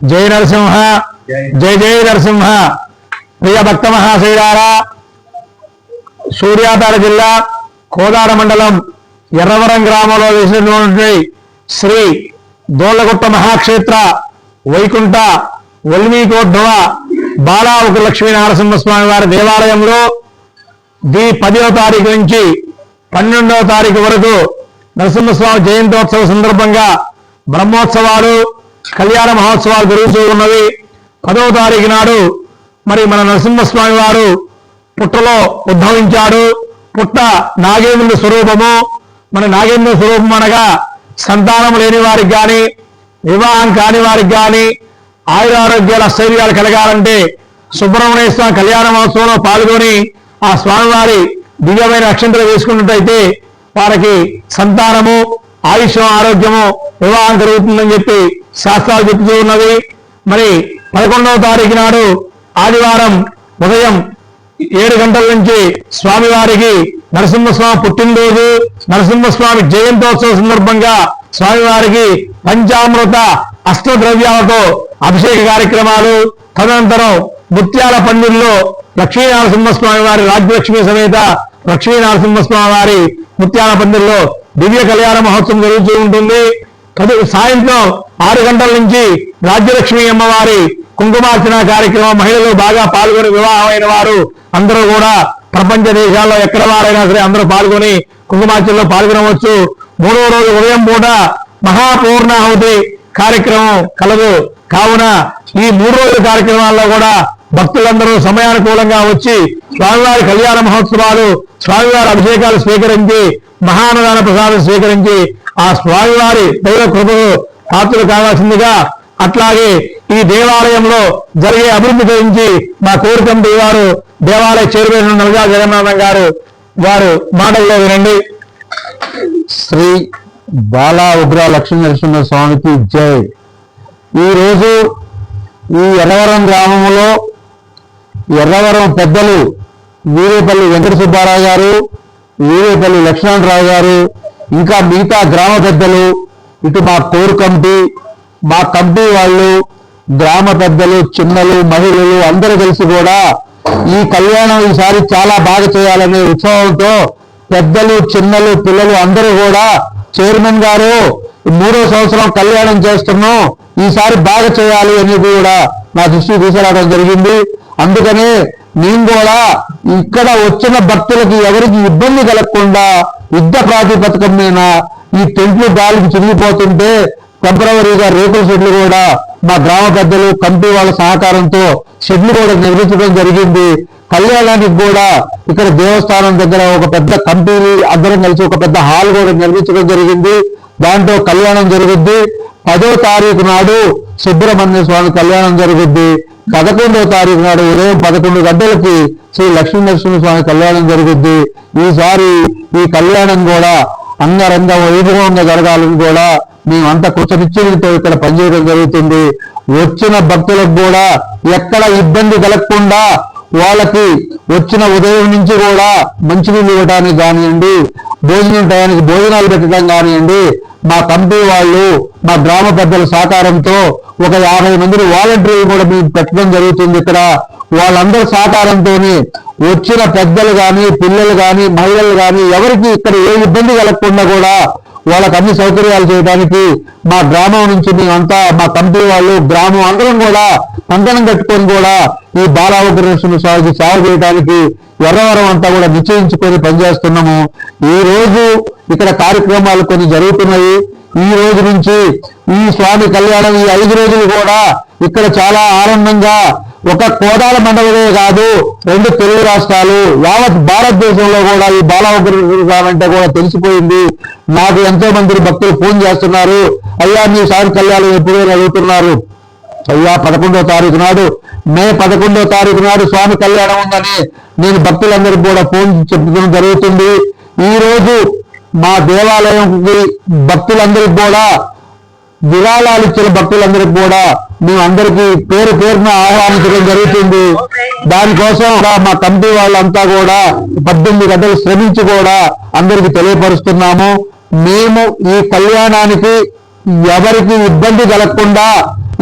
జై నరసింహ జై. జై నరసింహ. ప్రియ భక్త మహాశైలారా సూర్యాపేట జిల్లా కోదాడ మండలం ఎర్రవరం గ్రామంలో వేసినటువంటి శ్రీ దోళ్ళగుట్ట మహాక్షేత్ర వైకుంఠ వల్మీకోద్భవ బాలావుక లక్ష్మీ నరసింహస్వామి వారి దేవాలయంలో ది పదవ తారీఖు నుంచి పన్నెండవ తారీఖు వరకు నరసింహస్వామి జయంతోత్సవ సందర్భంగా బ్రహ్మోత్సవాలు కళ్యాణ మహోత్సవాలు జరుగుతూ ఉన్నవి. పదవ తారీఖు నాడు మరి మన నరసింహస్వామి వారు పుట్టలో ఉద్భవించాడు. పుట్ట నాగేంద్రుడి స్వరూపము. మన నాగేంద్ర స్వరూపం అనగా సంతానం లేని వారికి కానీ వివాహం కాని వారికి కానీ ఆయురారోగ్యాల అస్థైర్యాలు కలగాలంటే సుబ్రహ్మణ్య స్వామి కళ్యాణ మహోత్సవంలో పాల్గొని ఆ స్వామివారి దివ్యమైన అక్షంతలు వేసుకున్నట్టయితే వారికి సంతానము ఆయుష్యం ఆరోగ్యము వివాహం జరుగుతుందని చెప్పి శాస్త్రాలు చెప్తూ ఉన్నవి మరి పదకొండవ తారీఖు నాడు ఆదివారం ఉదయం ఏడు గంటల నుంచి స్వామివారికి నరసింహస్వామి పుట్టినరోజు నరసింహస్వామి జయంతోత్సవ సందర్భంగా స్వామివారికి పంచామృత అష్టద్రవ్యాలతో అభిషేక కార్యక్రమాలు. తదనంతరం ముత్యాల పందిల్లో లక్ష్మీ నరసింహస్వామి వారి రాజ్యలక్ష్మి సమేత లక్ష్మీ నరసింహస్వామి వారి ముత్యాల పందిల్లో దివ్య కళ్యాణ మహోత్సవం జరుగుతూ ఉంటుంది. సాయంత్రం ఆరు గంటల నుంచి రాజ్యలక్ష్మి అమ్మవారి కుంకుమార్చన కార్యక్రమం మహిళలు బాగా పాల్గొని వివాహమైన వారు అందరూ కూడా ప్రపంచ దేశాల్లో ఎక్కడ వారైనా సరే అందరూ పాల్గొని కుంకుమార్చనలో పాల్గొనవచ్చు. మూడవ రోజు ఉదయం పూట మహాపూర్ణాహుతి కార్యక్రమం కలదు. కావున ఈ మూడు రోజుల కార్యక్రమాల్లో కూడా భక్తులందరూ సమయానుకూలంగా వచ్చి స్వామివారి కళ్యాణ మహోత్సవాలు స్వామివారి అభిషేకాలు స్వీకరించి మహానదాన ప్రసాదం స్వీకరించి ఆ స్వామివారి దైవ కృపకు పాత్రలు కావాల్సిందిగా అట్లాగే ఈ దేవాలయంలో జరిగే అభివృద్ధి గురించి మా కోరి వారు దేవాలయ చైర్మన్ నల్గా జగన్నాథం గారు. వారు మాటల్లో వినండి. శ్రీ బాలా ఉగ్ర లక్ష్మీ నరసింహ స్వామికి జై. ఈరోజు ఈ ఎర్రవరం గ్రామంలో ఎర్రవరం పెద్దలు వీరేపల్లి వెంకట సుబ్బారావు గారు వీరేపల్లి లక్ష్మణరావు గారు ఇంకా మిగతా గ్రామ పెద్దలు ఇటు మా కోర్ కమిటీ మా కమిటీ వాళ్ళు గ్రామ పెద్దలు చిన్నలు మహిళలు అందరూ కలిసి కూడా ఈ కళ్యాణం ఈసారి చాలా బాగా చేయాలనే ఉత్సవంతో పెద్దలు చిన్నలు పిల్లలు అందరూ కూడా చైర్మన్ గారు మూడో సంవత్సరం కళ్యాణం చేస్తున్నాం ఈసారి బాగా చేయాలి అనేది కూడా నా దృష్టికి తీసుకురావడం జరిగింది. అందుకనే నేను కూడా ఇక్కడ వచ్చిన భక్తులకి ఎవరికి ఇబ్బంది కలగకుండా యుద్ధ ప్రాతిపదికం మీద ఈ టెంట్లు గాలికి చిరిగిపోతుంటే టెంపరవరీగా రేకుల షెడ్లు కూడా మా గ్రామ పెద్దలు కంపెనీ వాళ్ళ సహకారంతో షెడ్లు కూడా నిర్మించడం జరిగింది. కళ్యాణానికి కూడా ఇక్కడ దేవస్థానం దగ్గర ఒక పెద్ద కంపెనీ అందరం కలిసి ఒక పెద్ద హాల్ కూడా నిర్మించడం జరిగింది. దాంట్లో కళ్యాణం జరుగుద్ది పదో తారీఖు నాడు సుబ్రహ్మణ్య స్వామి కళ్యాణం జరుగుద్ది పదకొండవ తారీఖు నాడు ఉదయం పదకొండు గంటలకి శ్రీ లక్ష్మీ నరసింహ స్వామి కళ్యాణం జరుగుద్ది. ఈసారి ఈ కళ్యాణం కూడా అంగరంగ వైభవంగా జరగాలని కూడా మేమంతా కృతనిశ్చయంతో ఇక్కడ పనిచేయడం జరుగుతుంది. వచ్చిన భక్తులకు కూడా ఎక్కడ ఇబ్బంది కలగకుండా వాళ్ళకి వచ్చిన ఉదయం నుంచి కూడా మంచినీళ్ళు ఇవ్వడానికి కానివ్వండి భోజనం టయానికి భోజనాలు పెట్టడం కానివ్వండి మా కంపెనీ వాళ్ళు మా గ్రామ పెద్దల సహకారంతో ఒక యాభై మంది వాలంటీర్లు కూడా మేము పెట్టడం జరుగుతుంది ఇక్కడ. వాళ్ళందరి సహకారంతో వచ్చిన పెద్దలు కానీ పిల్లలు కానీ మహిళలు కానీ ఎవరికి ఇక్కడ ఏ ఇబ్బంది కలగకుండా కూడా వాళ్ళకి అన్ని సౌకర్యాలు చేయడానికి మా గ్రామం నుంచి మేమంతా మా కంపెనీ వాళ్ళు గ్రామం అందరం కూడా పంతనం కట్టుకొని కూడా ఈ బాలావకృష్ణ స్వామికి సేవ చేయడానికి ఎర్రవరం అంతా కూడా నిశ్చయించుకొని పనిచేస్తున్నాము. ఈ రోజు ఇక్కడ కార్యక్రమాలు కొన్ని జరుగుతున్నాయి. ఈ రోజు నుంచి ఈ స్వామి కళ్యాణం ఈ ఐదు రోజులు కూడా ఇక్కడ చాలా ఆనందంగా ఒక కోదాల మండలమే కాదు రెండు తెలుగు రాష్ట్రాలు యావత్ భారతదేశంలో కూడా ఈ బాలవకృష్ణ కూడా తెలిసిపోయింది. నాకు ఎంతో మంది భక్తులు ఫోన్ చేస్తున్నారు. అయ్యా మీ స్వామి కళ్యాణం ఎప్పుడు అడుగుతున్నారు. అయ్యా పదకొండో తారీఖు నాడు మే పదకొండో తారీఖు నాడు స్వామి కళ్యాణం ఉందని నేను భక్తులందరికీ కూడా ఫోన్ చెప్పడం జరుగుతుంది. ఈ రోజు మా దేవాలయంకి భక్తులందరికీ కూడా విరాళాలు ఇచ్చిన భక్తులందరికీ కూడా మేము అందరికీ పేరు పేరున ఆహ్వానించడం జరుగుతుంది. దానికోసం మా కమిటీ వాళ్ళంతా కూడా పద్దెనిమిది గంటలు శ్రమించి కూడా అందరికీ తెలియపరుస్తున్నాము. మేము ఈ కళ్యాణానికి ఎవరికి ఇబ్బంది కలగకుండా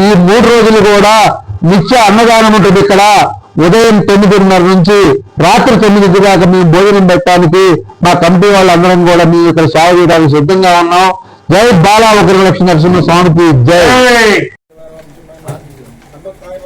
ఈ మూడు రోజులు కూడా నిత్య అన్నదానం ఉంటుంది ఇక్కడ. ఉదయం తొమ్మిదిన్నర నుంచి రాత్రి తొమ్మిది దాకా మేము భోజనం పెట్టడానికి మా కమిటీ వాళ్ళందరం కూడా మేము ఇక్కడ సేవ చేయడానికి సిద్ధంగా ఉన్నాం జై బాలా ఒకరి లక్ష్మీ నరసింహ స్వామికి జై సంపత్తాయ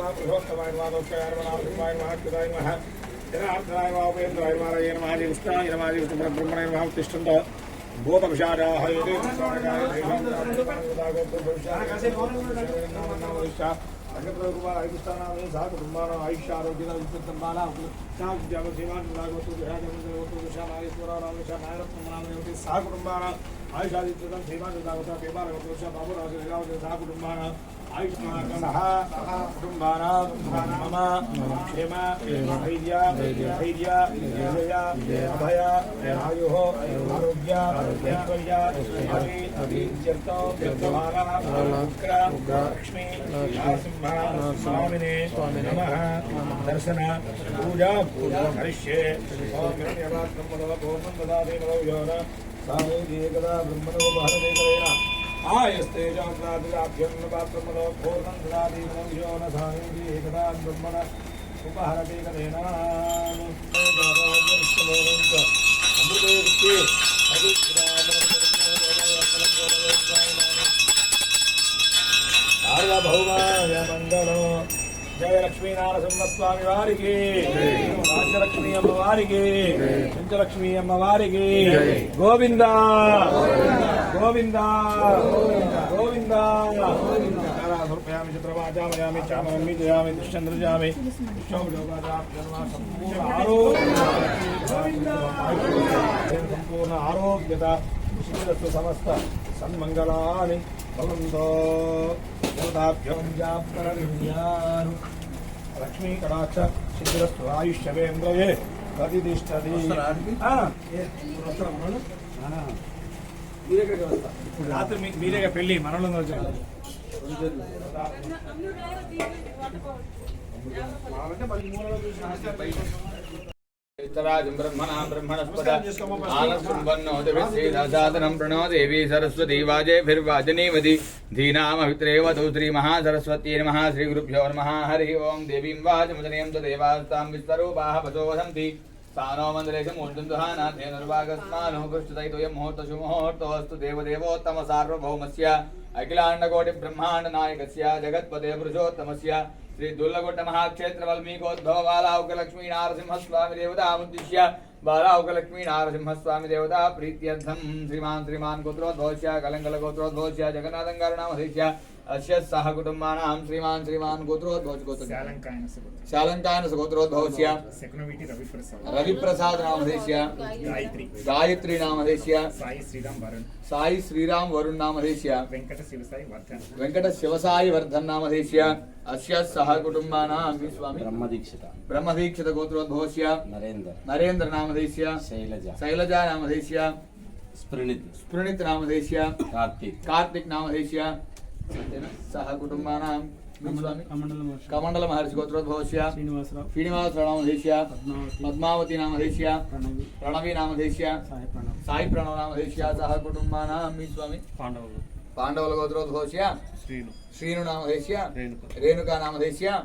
నమః బృహత్తమాయ నమః లోకాయ నమః నామధర్మాయ నమః అచ్యుతాయ నమః జనార్దనాయ నమః ఉపేంద్రాయ నమః హరే నమః హరి కృష్ణాయ నమః హరి విష్ణు బ్రహ్మణాయ నమః ఉత్తిష్టంత భూతవిషాదాః యోగే ఆయుషాదిత్యం శ్రీమాన్ సహ కుటుంబాన కుటుంబానాం మమ క్షేమ ధైర్య ధైర్య విజయ అభయ ఆయు ఆరోగ్య ఐశ్వర్య అభి ఉగ్ర లక్ష్మీ నరసింహ స్వామినే నమ దర్శన పూజా హరిష్యే ఓం పూర్ణం దదాతి నవయోన సామేది ఏకదా బ్రహ్మణో భారతేకరేణ ఆయస్తే జాగ్రాదిరాభ్యం పాత్రమలో పూర్ణం దదాతి నవయో న సామేది ఏకదా బ్రహ్మణ ఉపహరతే కదేనా అమృతే విత్తే సార్వభౌమాయ మంగళం జయ లక్ష్మీనారసింహ స్వామి వారికి రాజ్యలక్ష్మీ అమ్మ వారికి పంచలక్ష్మీ అమ్మ వారికి గోవింద గోవింద. గోవింద. సమర్పయామి చిత్రవాచామయామి జయామి దుశ్చంద్రజామి సంపూర్ణ ఆరోగ్యత సమస్త సన్మంగళాని భవంతో లక్ష్మీ కటాక్ష సిద్ధిరస్తు ఆయుష్యవేంద్రయే ప్రతిష్టది రాత్రి మీకు మీరేగా పెళ్ళి మనలో వచ్చారు ప్రణోదేవీ సరస్వతీ వాజేభిర్వాజనీమతి ధీనామవిత్రేవ తౌ శ్రీ మహాసరస్వతీ నమ శ్రీ గురుభ్యో నమ హరి ఓం దేవీం వాజముదనీయం దేవాస్తాం విస్తరూపాహ పశోవసంతి స్థానో మందిరేశం ఒంటుందుహానాథే నిర్వాగస్మానో కృష్ణదైతోయం ముహూర్తశు ముహూర్తోస్తు దేవదేవోత్తమ సార్వభౌమస్య అఖిలాండకోటి బ్రహ్మాండ నాయకస్య జగత్పదే పురుషోత్తమస్య శ్రీ దుల్లగొట్ట మహాక్షేత్ర వాల్మీకోద్భవ బాలావుక లక్ష్మీ నారసింహస్వామి దేవతాముద్దిశ్య బాలావుక లక్ష్మీ నారసింహస్వామి దేవతా ప్రీత్యర్థం శ్రీమాన్ శ్రీమాన్ గోత్రోద్భవస్య కలంకల గోత్రోద్భవస్య జగన్నాథం గారుణామధేశ్య అస్య సహ కుటుంబానాం శ్రీమాన్ శ్రీమాన్ గోత్రోద్భవస్య గోత్ర. శాలంకాయన గోత్రోద్భవస్య సెకనవిటి రవిప్రసాద్. రవిప్రసాద్ నామధేశ్య గాయత్రి. నామధేశ్య సాయి శ్రీరామ్ వరుణ్. సాయి శ్రీరామ్ వరుణ్ నామధేశ్య వెంకట శివసాయి వర్ధన్. వెంకట శివసాయి వర్ధన్ నామధేశ్య అస్య సహ కుటుంబానాం స్వామి. బ్రహ్మదీక్షిత బ్రహ్మదీక్షిత గోత్రోద్భవస్య నరేందర్. నరేంద్ర నామధేశ్య శైలజ. శైలజా నామధేశ్య స్ప్రణిత్ స్ఫురణిత్ నామధేశ్య కార్తీక్. కార్తిక్ నామధేశ్య అంతేనా? సహ కుటుంబానాం. మీ స్వామి కమండల మహర్షి. గోత్రోద్భవస్య శ్రీనివాసరావు. శ్రీనివాస నామధేశ్య పద్మావతి. నామధేశ్య. ప్రణవి. నామధేశ్య. సాయి ప్రణవ్. నామధేశ్య. సహ కుటుంబానాం. మీ స్వామి పాండవులు పాండవుల గోత్రోద్భవస్య శ్రీను. శ్రీను నామధేశ్య. రేణుక. రేణుకా నామధేశ్య.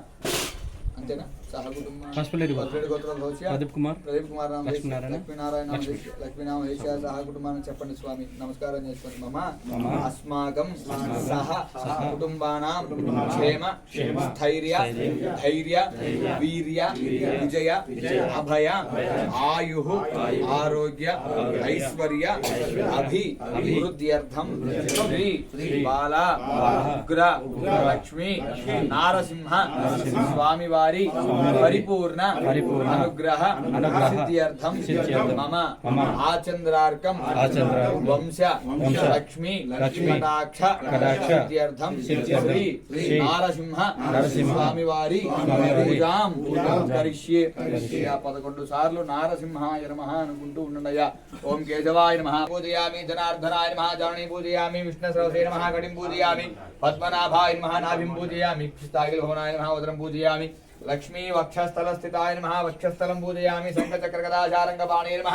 అంతేనా? గోత్రోద్భవస్య ప్రదీప్ కుమార్. ప్రదీప్ కుమార్ లక్ష్మీనారాయణ. లక్ష్మీనారాయణ లక్ష్మీ. లక్ష్మీనామేశ సహ కుటుంబాన్ని చెప్పండి స్వామి. నమస్కారం చేసుకోండి మమ. అస్మాకం సహ కుటుంబానాం క్షేమ స్థైర్య ధైర్య వీర్య విజయ అభయ ఆయు ఆరోగ్య ఐశ్వర్య అభి అభి. వృద్ధ్యర్థం వృద్ధ్యర్థం శ్రీ బాల ఉగ్ర లక్ష్మీ నారసింహ స్వామివారి. పరిపూర్ణ పరిపూర్ణ అనుగ్రహ అనుగ్రహ సిద్ధ్యర్థం సిద్ధ్యర్థం. మమ మమ ఆచంద్రార్కం ఆచంద్రార్కం. వంశ వంశ లక్ష్మీ లక్ష్మీ కటాక్ష కటాక్ష సిద్ధ్యర్థం సిద్ధ్యర్థం. శ్రీ నారసింహ నరసింహ స్వామివారి స్వామివారి పూజాం. కరిష్యే. కరిష్యే. పదకొండు సార్లు నారసింహాయ నమః అనుకుంటూ ఉండనయ్యా ఓం కేశవాయ నమః. పూజయామి జనార్దనాయ నమః. జానీ పూజయామి విష్ణు సరసే నమః. గడిం పూజయామి పద్మనాభాయ నమః. నాభిం పూజయామి స్థాయిల్ భవనాయ నమః. ఉదరం పూజయామి लक्ष्मी वक्षस्थल स्थिताय नम वक्षस्थलम पूजयामी शंखचक्रकदाचारंगपाणे नम।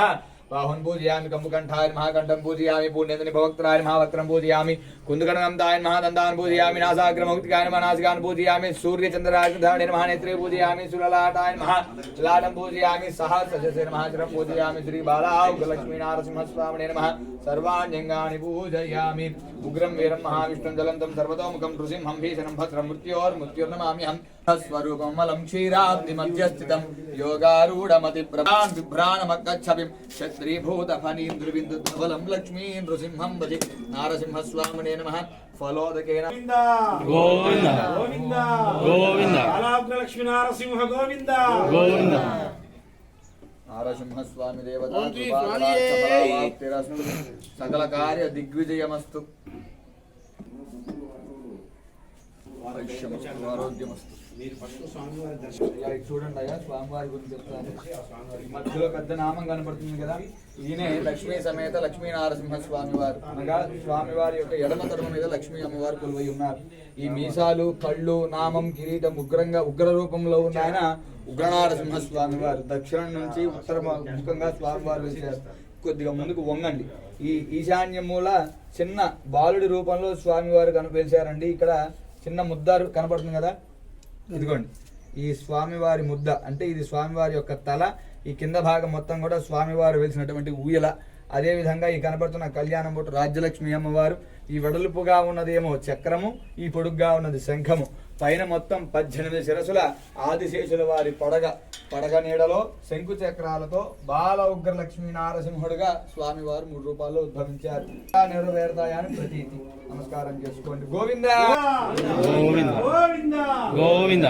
बाहुन पूजयामी कंबुकंठाय नम कंठम पूजयामी पुण्यंदनि भवक्त्राय नम वक्त्रम पूजयामी कुंदकर्णनंदाय नम दंदान पूजयामी, नासाग्रमौक्तिकाय नम, नासिकान पूजयामी सूर्यचंद्राग्निधारणे नम, नेत्रे पूजयामी, सुललाटाय नम लाटम पूजयामी सहस्रजसे नम चरम पूजयामी श्री बालाउग्रलक्ष्मी नारसिंहस्वामिने नम, सर्वाण्यङ्गानि पूजयामि। उग्रं वीरं महाविष्णुं जलन्तं सर्वतोमुखं नृसिंहं भीषणं भद्रं मृत्योर्मृत्युर्नमाम्यहम्। మలం క్షీరాబ్ది మధ్యస్థితం. యోగారూఢమతి ప్రభాన్ బిభ్రాణమక్కచ్చపిం క్షత్రీభూత ఫణీంద్రబిందు ధవలం లక్ష్మీ నృసింహం భజి. నారసింహస్వామినే నమః. ఫలోదకేన. గోవింద. గోవింద. గోవింద. లక్ష్మీ నారసింహ గోవింద. గోవింద. నారసింహస్వామి దేవత. సకల కార్య దిగ్విజయమస్తు. ఆరోగ్యమస్తు. మీరు ఫస్ట్ స్వామివారి దర్శనం చూడండి అయ్యా స్వామివారి గురించి చెప్తాను. మధ్యలో పెద్ద నామం కనపడుతుంది కదా ఈయనే లక్ష్మీ సమేత లక్ష్మీ నారసింహ స్వామివారు. అనగా స్వామివారి యొక్క ఎడమ తరమ మీద లక్ష్మీ అమ్మవారు కొలువై ఉన్నారు. ఈ మీసాలు కళ్ళు నామం కిరీటం ఉగ్రంగా ఉగ్ర రూపంలో ఉన్న ఆయన ఉగ్రనారసింహ స్వామివారు. దక్షిణం నుంచి ఉత్తర ముఖంగా స్వామివారు వేశారు కొద్దిగా ముందుకు వంగండి. ఈ ఈశాన్య మూల చిన్న బాలుడి రూపంలో స్వామివారు కనిపించారండి ఇక్కడ చిన్న ముద్దారు కనపడుతుంది కదా ఇదిగోండి. ఈ స్వామివారి ముద్ద అంటే ఇది స్వామివారి యొక్క తల ఈ కింద భాగం మొత్తం కూడా స్వామివారు వెలిసినటువంటి ఊయల. అదే విధంగా ఈ కనపడుతున్న కళ్యాణం బొట్టు రాజ్యలక్ష్మి అమ్మవారు. ఈ వెడల్పుగా ఉన్నదేమో చక్రము ఈ పొడుగ్గా ఉన్నది శంఖము. పైన మొత్తం పద్దెనిమిది శిరసుల ఆదిశేషుల వారి పడగ. పడగ నీడలో శంకు చక్రాలతో బాల ఉగ్ర లక్ష్మీ నారసింహుడుగా స్వామివారు మూడు రూపాల్లో ఉద్భవించారు. నెరవేరుతాయని ప్రతీతి. నమస్కారం చేసుకోండి. గోవిందా! గోవింద! గోవింద! గోవింద!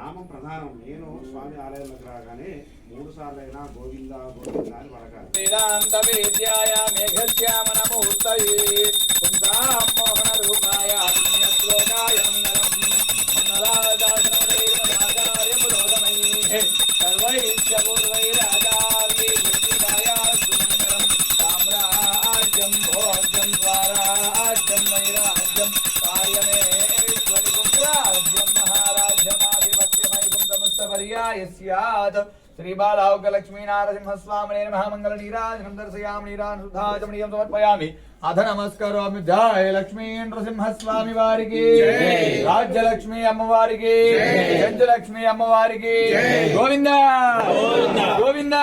నామం ప్రధానం. నేను స్వామి ఆలయంలోకి రాగానే మూడు సార్లు అయినా గోవింద గోవింద అని పలకాలి వేదాంత వేద్యాయ మేఘశ్యామనమూర్తయే పుంసాం మోహన రూపాయ పుణ్యశ్లోకాయ మంగళం సమస్త పర్యాయ స్యాత్ శ్రీ బాలావుక లక్ష్మీ నారసింహ స్వామినే నమః మంగళ నీరాజనం దర్శయామి నీరాజమనీయం సమర్పయామి అధ నమస్కరోమి జయ లక్ష్మీ నృసింహ స్వామి వారికి రాజ్య లక్ష్మీ అమ్మవారికి జడ్జ లక్ష్మీ అమ్మవారికి గోవింద గోవింద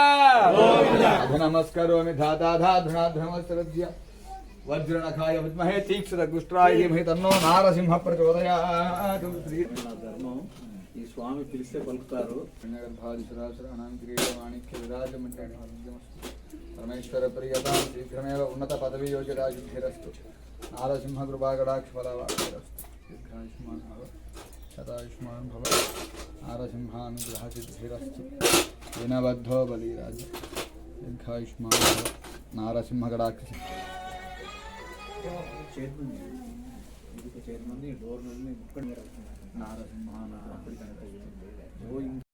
ఈ స్వామి పిలిస్తే పలుకుతారు. పరమేశ్వర ప్రియత శీఘ్రమేవ ఉన్నత పదవీ యోగ్యరాశిరస్తు నారసింహ కృపాకటాక్ష ఫలవాస్తు దీర్ఘాయుష్మాన్ భవ శతాయుష్మాన్ భవ నారసింహానుగ్రహ సిద్ధిరస్తు దీనబద్ధో బలిరాజ దీర్ఘాయుష్మాన్ భవ నారసింహ కటాక్ష చైర్మన్ చైర్మన్ డోర్ నుండి ముక్కడి నారసింహ అప్పటికంటే